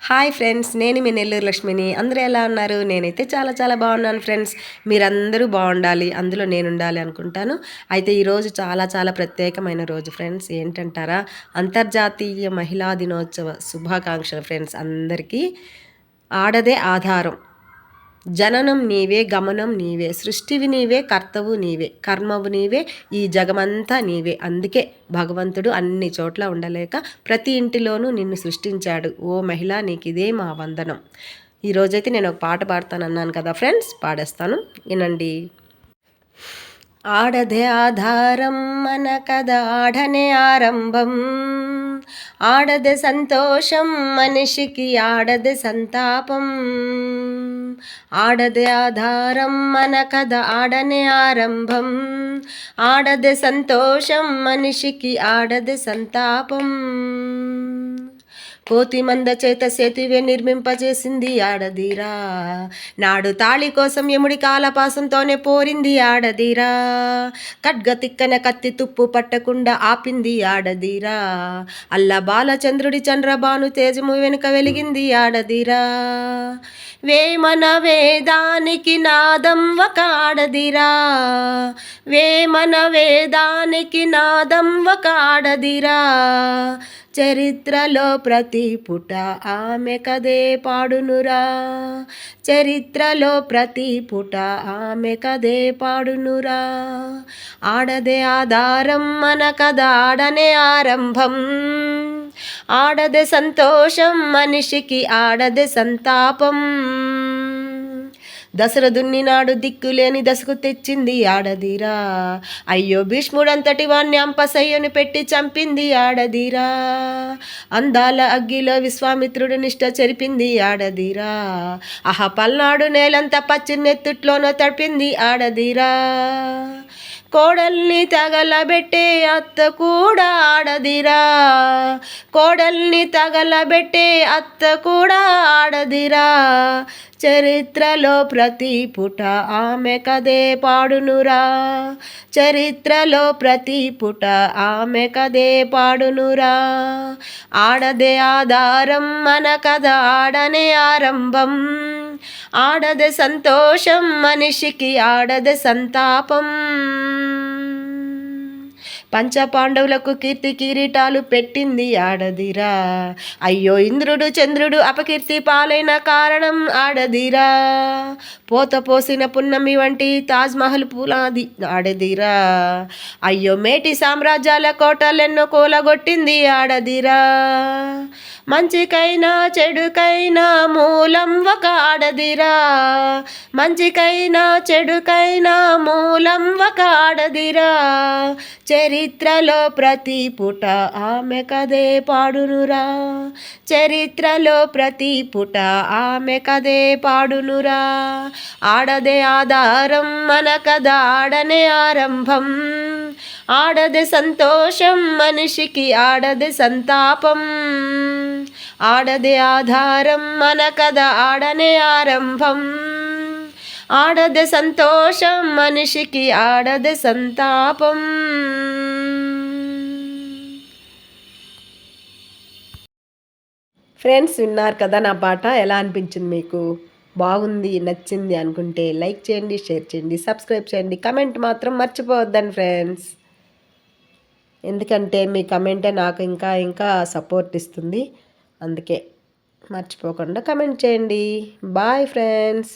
Hi friends నేను మీ నెల్లూరు లక్ష్మిని. అందరూ ఎలా ఉన్నారు? నేనైతే చాలా చాలా బాగున్నాను ఫ్రెండ్స్. మీరందరూ బాగుండాలి అందులో నేను ఉండాలి అనుకుంటాను. అయితే ఈరోజు చాలా చాలా ప్రత్యేకమైన రోజు ఫ్రెండ్స్. ఏంటంటారా? అంతర్జాతీయ మహిళా దినోత్సవ శుభాకాంక్షలు ఫ్రెండ్స్ అందరికీ. ఆడదే ఆధారం. జననం నీవే గమనం నీవే సృష్టివి నీవే కర్తవు నీవే కర్మవు నీవే ఈ జగమంతా నీవే. అందుకే భగవంతుడు అన్ని చోట్ల ఉండలేక ప్రతి ఇంటిలోనూ నిన్ను సృష్టించాడు. ఓ మహిళ నీకు ఇదే మా వందనం. ఈరోజైతే నేను ఒక పాట పాడతాను అన్నాను కదా ఫ్రెండ్స్ పాడేస్తాను. వినండి. ఆడదే ఆధారం మన కథ ఆడనే ఆరంభం. ఆడదే సంతోషం మనిషికి ఆడదే సంతాపం. ఆడదే ఆధారం మన కథ ఆడనే ఆరంభం. ఆడదే సంతోషం మనిషికి ఆడదే సంతాపం. కోతి మంద చేత సేతివే నిర్మింపజేసింది ఆడదీరా. నాడు తాళి కోసం ఎముడి కాలపాసంతోనే పోరింది ఆడదీరా. ఖడ్గ తిక్కన కత్తి తుప్పు పట్టకుండా ఆపింది ఆడదీరా. అల్ల బాలచంద్రుడి చంద్రబాను తేజము వెనుక వెలిగింది ఆడదీరా. వేమన వేదానికి నాదం ఒక వేమన వేదానికి నాదం ఒక చరిత్రలో ప్రతి పుట ఆమె కదే పాడునురా. చరిత్రలో ప్రతి పుట ఆమె కదే పాడునురా. ఆడదే ఆధారం మన కథ ఆడనే ఆరంభం. ఆడదే సంతోషం మనిషికి ఆడదే సంతాపం. దశరథుని నాడు దిక్కులేని దశకు తెచ్చింది ఆడదిరా. అయ్యో భీష్ముడంతటి వాణ్ణి అంపసయ్యను పెట్టి చంపింది ఆడదిరా. అందాల అగ్గిలో విశ్వామిత్రుడు నిష్ట చెరిపింది ఆడదిరా. అహ పల్నాడు నేలంతా పచ్చి నెత్తుట్లోనో తడిపింది ఆడదిరా. కోడల్ని తగలబెట్టే అత్త కూడా ఆడదిరా. కోడల్ని తగలబెట్టే అత్త కూడా ఆడదిరా. చరిత్రలో ప్రతి పుట ఆమె కదే పాడునురా. చరిత్రలో ప్రతి పుట ఆమె కదే పాడునురా. ఆడదే ఆధారం మన కథ ఆడనే ఆరంభం. ఆడదే సంతోషం మనిషికి ఆడదే సంతాపం. పంచపాండవులకు కీర్తి కిరీటాలు పెట్టింది ఆడదిరా. అయ్యో ఇంద్రుడు చంద్రుడు అపకీర్తి పాలైన కారణం ఆడదిరా. పోత పోసిన పున్నమి వంటి తాజ్మహల్ పూలాది ఆడదిరా. అయ్యో మేటి సామ్రాజ్యాల కోటలెన్నో కూలగొట్టింది ఆడదిరా. మంచికైనా చెడుకైనా మూలం ఒక ఆడదిరా. మంచికైనా చెడుకైనా మూలం ఒక ఆడదిరా. చరిత్రలో ప్రతి పుట ఆమె కదే పాడునురా. చరిత్రలో ప్రతి పుట ఆమె కదే పాడునురా. ఆడదే ఆధారం మన కథ ఆడనే ఆరంభం. ఆడదే సంతోషం మనిషికి ఆడదే సంతాపం. ఆడదే ఆధారం మన కథ ఆడనే ఆరంభం. ఆడదే సంతోషం మనిషికి ఆడదే సంతాపం. ఫ్రెండ్స్ విన్నారు కదా నా పాట ఎలా అనిపించింది మీకు? బాగుంది నచ్చింది అనుకుంటే లైక్ చేయండి షేర్ చేయండి సబ్స్క్రైబ్ చేయండి కమెంట్ మాత్రం మర్చిపోవద్దని ఫ్రెండ్స్. ఎందుకంటే మీ కమెంటే నాకు ఇంకా ఇంకా సపోర్ట్ ఇస్తుంది. అందుకే మర్చిపోకుండా కమెంట్ చేయండి. Bye friends.